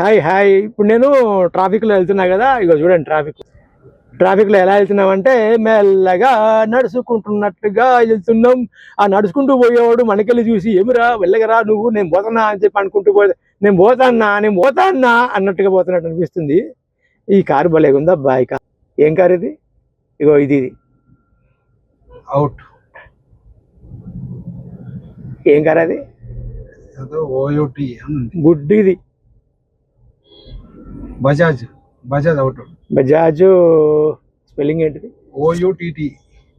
Hi hi ఇప్పుడు నేను ట్రాఫిక్లో వెళ్తున్నా కదా ఇగో చూడండి ట్రాఫిక్ ట్రాఫిక్లో ఎలా వెళ్తున్నామంటే మెల్లగా నడుచుకుంటున్నట్టుగా వెళ్తున్నాం. ఆ నడుచుకుంటూ పోయేవాడు మనకెళ్ళి చూసి ఏమిరా వెళ్ళగరా నువ్వు? నేను పోతానా? అని చెప్పి అనుకుంటూ పోతే నేను పోతాన్నా నేను పోతాన్నా అన్నట్టుగా పోతున్నట్టు అనిపిస్తుంది. ఈ కారు భలే ఉందా బాయ్ కార్ ఏం కార్ ఇది? ఇగో ఇది ఇది. అవుట్ ఏం కార్ అది? గుడ్ ఇది బజాజ్ బజాజ్ అవుట్. బజాజ్ స్పెల్లింగ్ ఏంటిది? ఓయూటిటి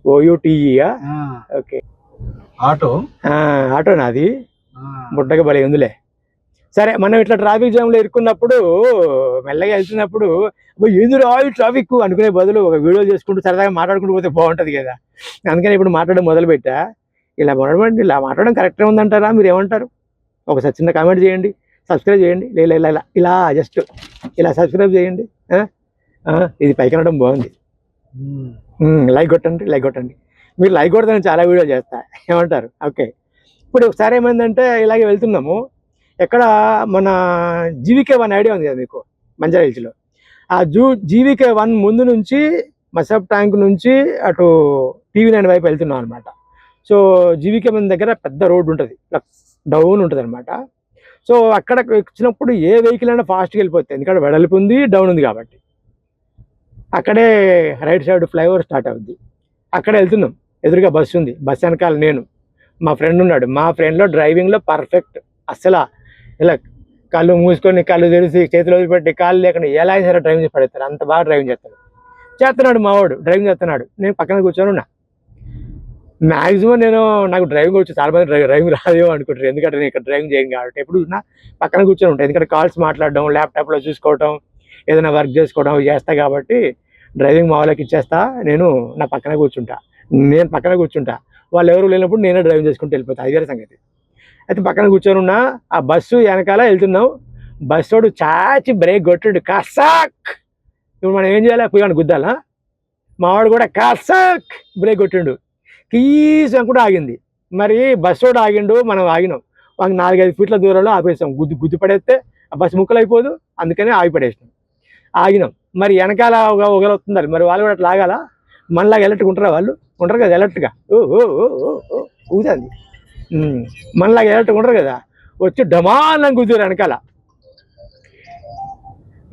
ఓయూటీఈయా ఓకే. ఆటో. ఆటోనా అది? బుట్టగా భలే ఉందిలే. సరే మనం ఇట్లా ట్రాఫిక్ జామ్లో ఇరుక్కున్నప్పుడు మెల్లగా వెళ్తున్నప్పుడు "అబ్బో, ఏందిరా ఈ ట్రాఫిక్ అనుకునే బదులు ఒక వీడియో చేసుకుంటూ సరదాగా మాట్లాడుకుంటూ పోతే బాగుంటుంది కదా. అందుకని ఇప్పుడు మాట్లాడడం మొదలు పెట్టా ఇలా మాట్లాడండి ఇలా మాట్లాడడం కరెక్ట్గా ఉందంటారా? మీరు ఏమంటారు? ఒకసారి చిన్న కామెంట్ చేయండి. సబ్స్క్రైబ్ చేయండి. ఇలా ఇలా ఇలా ఇలా జస్ట్ ఇలా సబ్స్క్రైబ్ చేయండి. ఇది పైకి అనడం బాగుంది. లైక్ కొట్టండి లైక్ కొట్టండి. మీరు లైక్ కొడతాను చాలా వీడియోలు చేస్తా. ఏమంటారు? ఓకే ఇప్పుడు ఒకసారి ఏమైందంటే ఇలాగే వెళ్తున్నాము. ఎక్కడ మన జీవికే వన్ ఐడియా ఉంది కదా మీకు మంజారా హిల్స్లో. ఆ జూ జీవికే వన్ ముందు నుంచి మసబ్ ట్యాంక్ నుంచి అటు టీవీ నైన్ వైపు వెళ్తున్నాం అనమాట సో జీవికే వన్ దగ్గర పెద్ద రోడ్డు ఉంటుంది. డౌన్ ఉంటుంది అనమాట సో అక్కడ వచ్చినప్పుడు ఏ వెహికల్ అయినా ఫాస్ట్గా వెళ్ళిపోతుంది. ఎందుకంటే వెడల్పు ఉంది డౌన్ ఉంది కాబట్టి. అక్కడే రైట్ సైడ్ ఫ్లైఓవర్ స్టార్ట్ అవుద్ది. అక్కడ వెళ్తున్నాం. ఎదురుగా బస్సు ఉంది. బస్సు వెనకాల నేను మా ఫ్రెండ్ ఉన్నాడు. మా ఫ్రెండ్లో డ్రైవింగ్లో పర్ఫెక్ట్ అస్సలు ఇలా కళ్ళు మూసుకొని కళ్ళు తెరిచి చేతులు వదిలిపెట్టి కాళ్ళు లేకుండా ఎలా అయినా సరే డ్రైవింగ్ చేసి అంత బాగా డ్రైవింగ్ చేస్తాడు. చేస్తున్నాడు మావాడు డ్రైవింగ్ చేస్తున్నాడు. నేను పక్కన కూర్చొని ఉన్నా. మ్యాక్సిమం నేను నాకు డ్రైవింగ్ వచ్చి చాలా మంది డ్రైవింగ్ రాదు అనుకుంటారు. ఎందుకంటే నేను ఇక్కడ డ్రైవింగ్ చేయను కాబట్టి. ఎప్పుడు చూసినా పక్కన కూర్చొని ఉంటాను ఎందుకంటే కాల్స్ మాట్లాడడం ల్యాప్టాప్లో చూసుకోవడం ఏదైనా వర్క్ చేసుకోవడం చేస్తా కాబట్టి డ్రైవింగ్ మా వాళ్ళకి ఇచ్చేస్తా. నేను నా పక్కన కూర్చుంటా. నేను పక్కన కూర్చుంటా. వాళ్ళు ఎవరు లేనప్పుడు నేనే డ్రైవింగ్ చేసుకుంటూ వెళ్ళిపోతా. అది వేరే సంగతి. అయితే పక్కన కూర్చొని ఉన్నా ఆ బస్సు వెనకాల వెళ్తున్నాం. బస్సు చాచి బ్రేక్ కొట్టాడు. కసాక్! ఇప్పుడు మనం ఏం చేయాలి? పోయాను గుద్దాలా? మావాడు కూడా కసాక్! బ్రేక్ కొట్టిండు. కీస్ అని కూడా ఆగింది. మరి బస్సు కూడా ఆగిండు మనం ఆగినాం. ఒక నాలుగైదు ఫీట్ల దూరంలో ఆపేసాం. గుద్దు గుద్దు పడేస్తే ఆ బస్సు ముక్కలు అయిపోదు అందుకనే ఆగి పడేసినాం ఆగినాం. మరి వెనకాల ఒక ఒకరు వస్తున్నారు. మరి వాళ్ళు కూడా అట్లా ఆగాల? మనలాగా ఎలర్ట్గా ఉంటారా వాళ్ళు? ఉంటారు కదా ఎలర్ట్గా ఓ ఓ మనలాగా ఎలర్ట్గా ఉంటారు కదా? వచ్చి డమాలని కుదిరు వెనకాల.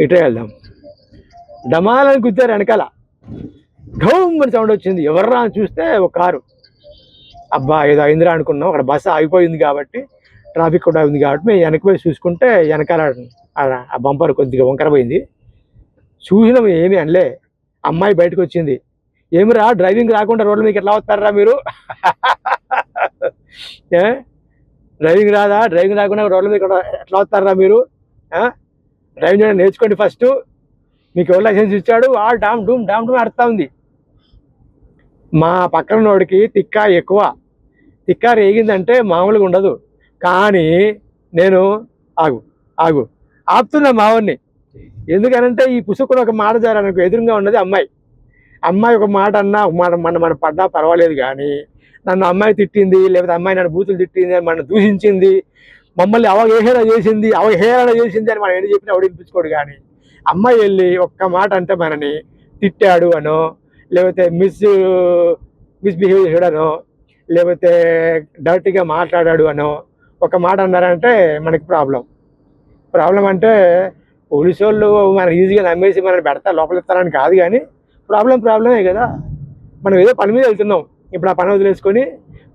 ఇటే వెళ్దాం. డమాలని కుదిరారు వెనకాల. ఢౌమ్ అని సౌండ్ వచ్చింది. ఎవర్రా అని చూస్తే ఒక కారు. అబ్బా ఏదో అయిందిరా అనుకున్నాం. అక్కడ బస్సు ఆగిపోయింది కాబట్టి ట్రాఫిక్ కూడా ఉంది కాబట్టి మేము వెనక పోయి చూసుకుంటే వెనకాల ఆ- ఆ బంపర్ కొద్దిగా వంకర పోయింది. చూసినాం ఏమీ అనలే. అమ్మాయి బయటకు వచ్చింది. ఏమిరా డ్రైవింగ్ రాకుండా రోడ్ల మీకు ఎట్లా వస్తారా మీరు? ఏ? డ్రైవింగ్ రాదా? డ్రైవింగ్ రాకుండా రోడ్ల మీద ఎట్లా వస్తారా మీరు? డ్రైవింగ్ చేయడం నేర్చుకోండి ఫస్ట్. మీకు ఎవరు లైసెన్స్ ఇచ్చాడు? ఆ డామ్ డూమ్ డామ్ డూమ్ ఆడుతూ ఉంది. మా పక్కన నోడికి తిక్క ఎక్కువ. తిక్క రేగిందంటే మామూలుగా ఉండదు. కానీ నేను ఆగు ఆగు. ఆపుతున్నా మావాడిని ఎందుకనంటే ఈ పుసుకుని ఒక మాట జారనుకో ఎదురుగా ఉన్నది అమ్మాయి. అమ్మాయి ఒక మాట అన్నా ఒక మాట మన మన పడ్డా పర్వాలేదు కానీ నన్ను అమ్మాయి తిట్టింది లేకపోతే అమ్మాయి నన్ను బూతులు తిట్టింది అని మన దూషించింది మమ్మల్ని అవహేళన చేసింది అవహేళన చేసింది అని మనం ఏం చెప్పినా ఎవడు వినిపించుకోడు కానీ అమ్మాయి వెళ్ళి ఒక్క మాట అంటే మనని తిట్టాడు అనో లేకపోతే మిస్ మిస్బిహేవ్ చేయడనో లేకపోతే డర్టీగా మాట్లాడాడు అనో ఒక మాట అన్నారంటే మనకి ప్రాబ్లం ప్రాబ్లం అంటే పోలీసు వాళ్ళు మనం ఈజీగా నమ్మేసి మనం పెడతా లోపలిస్తారని కాదు కానీ ప్రాబ్లం ప్రాబ్లమే కదా. మనం ఏదో పని మీద వెళ్తున్నాం. ఇప్పుడు ఆ పని వదిలేసుకొని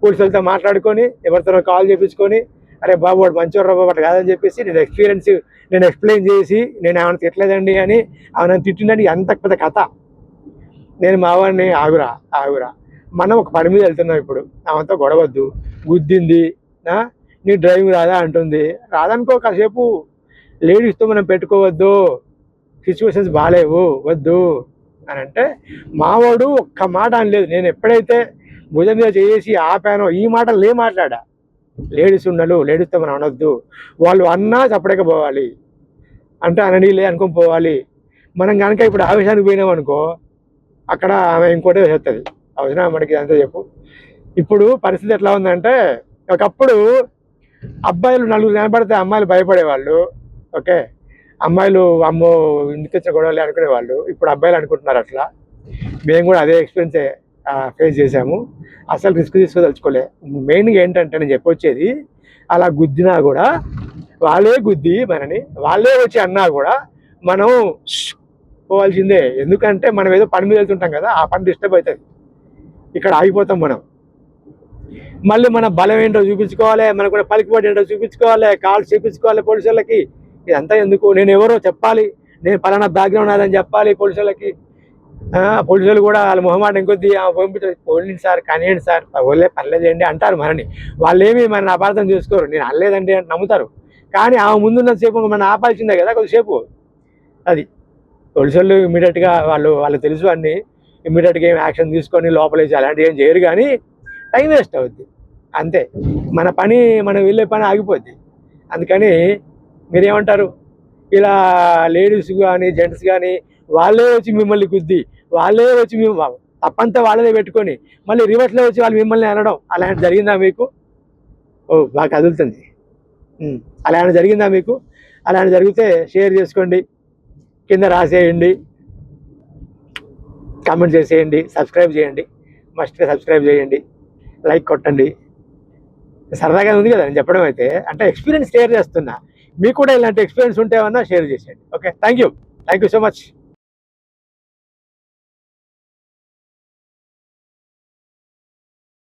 పోలీసు వాళ్ళతో మాట్లాడుకొని ఎవరితో కాల్ చేపించుకొని అరే బాబు వాడు మంచివాడు బాబు అట్లా కాదని చెప్పేసి నేను ఎక్స్పీరియన్స్ నేను ఎక్స్ప్లెయిన్ చేసి నేను ఏమైనా తిట్టలేదండి అని ఆమె తిట్టిందండి అంత పెద్ద కథ. నేను మావాడిని ఆగురా ఆగురా. మనం ఒక పని మీద వెళ్తున్నాం ఇప్పుడు. ఆమెతో గొడవద్దు. గుద్దింది. నీ డ్రైవింగ్ రాదా అంటుంది. రాదనుకో కాసేపు లేడీస్తో మనం పెట్టుకోవద్దు. సిచ్యువేషన్స్ బాగాలేవు వద్దు. అని అంటే మావాడు ఒక్క మాట అనలేదు. నేను ఎప్పుడైతే భుజం మీద చేసి ఆపానో ఈ మాటలు లే మాట్లాడా? లేడీస్ ఉండలు లేడీస్తో మనం అనొద్దు. వాళ్ళు అన్నా చప్పడక పోవాలి. అంటే అననీలే అనుకొని పోవాలి. మనం కనుక ఇప్పుడు ఆవేశానికి పోయినాం అనుకో అక్కడ ఆమె ఇంకోటి చేస్తుంది. అవసరం మనకి అంతే చెప్పు. ఇప్పుడు పరిస్థితి ఎట్లా ఉందంటే ఒకప్పుడు అబ్బాయిలు నలుగురు కనపడితే అమ్మాయిలు భయపడేవాళ్ళు ఓకే? అమ్మాయిలు అమ్మో ఇంటికి వచ్చిన గొడవలు అనుకునేవాళ్ళు. ఇప్పుడు అబ్బాయిలు అనుకుంటున్నారు అట్లా. మేము కూడా అదే ఎక్స్పీరియన్స్ ఫేస్ చేసాము అసలు రిస్క్ తీసుకోదలుచుకోలే. మెయిన్గా ఏంటంటే నేను చెప్పొచ్చేది అలా గుద్దినా కూడా వాళ్ళే గుద్ది మనని వాళ్ళే వచ్చి అన్నా కూడా మనం పోవాల్సిందే. ఎందుకంటే మనం ఏదో పని మీద వెళ్తుంటాం కదా ఆ పని డిస్టర్బ్ అవుతుంది. ఇక్కడ ఆగిపోతాం మనం. మళ్ళీ మన బలం ఏంటో చూపించుకోవాలి మనకు కూడా పలికిబడి ఏంటో చూపించుకోవాలి కాల్స్ చూపించుకోవాలి పోలీసులకి ఇదంతా ఎందుకు? నేను ఎవరో చెప్పాలి. నేను పలానా బ్యాక్గ్రౌండ్ అదని చెప్పాలి పోలీసులకి ఆ, పోలీసులు కూడా వాళ్ళ మొహమాట ఇంకొద్ది పంపించారు పోలీసు సార్ కానివ్వండి సార్ వాళ్ళే పర్లేదండి అంటారు మనని. వాళ్ళేమి మన అపార్థం చేసుకోరు. నేను అనలేదండి అని నమ్ముతారు. కానీ ఆ ముందున్న సేపు మనం ఆపాల్సిందే కదా కొద్దిసేపు. అది. పోలీసులు ఇమీడియట్గా వాళ్ళు వాళ్ళకి తెలుసు అన్ని. ఇమీడియట్గా ఏం యాక్షన్ తీసుకొని లోపలేసి అలాంటివి ఏం చేయరు కానీ టైం వేస్ట్ అవుద్ది. అంతే. మన పని మనం వెళ్ళే పని ఆగిపోద్ది. అందుకని మీరేమంటారు? ఇలా లేడీస్ కానీ జెంట్స్ కానీ వాళ్ళే వచ్చి మిమ్మల్ని గుద్ది వాళ్ళే వచ్చి మేము తప్పంతా వాళ్ళదే పెట్టుకొని మళ్ళీ రివర్స్లో వచ్చి వాళ్ళు మిమ్మల్ని అనడం అలాంటి జరిగిందా మీకు? ఓ బాగా కదులుతుంది. అలాంటి జరిగిందా మీకు? అలాంటి జరిగితే షేర్ చేసుకోండి. కింద రాసేయండి. కామెంట్ చేసేయండి. సబ్స్క్రైబ్ చేయండి. మస్ట్గా సబ్స్క్రైబ్ చేయండి. లైక్ కొట్టండి. సరదాగా ఉంది కదా నేను చెప్పడం అయితే. అంటే ఎక్స్పీరియన్స్ షేర్ చేస్తున్నా. మీకు కూడా ఇలాంటి ఎక్స్పీరియన్స్ ఉంటే ఏమన్నా షేర్ చేసేయండి. Okay thank you thank you so much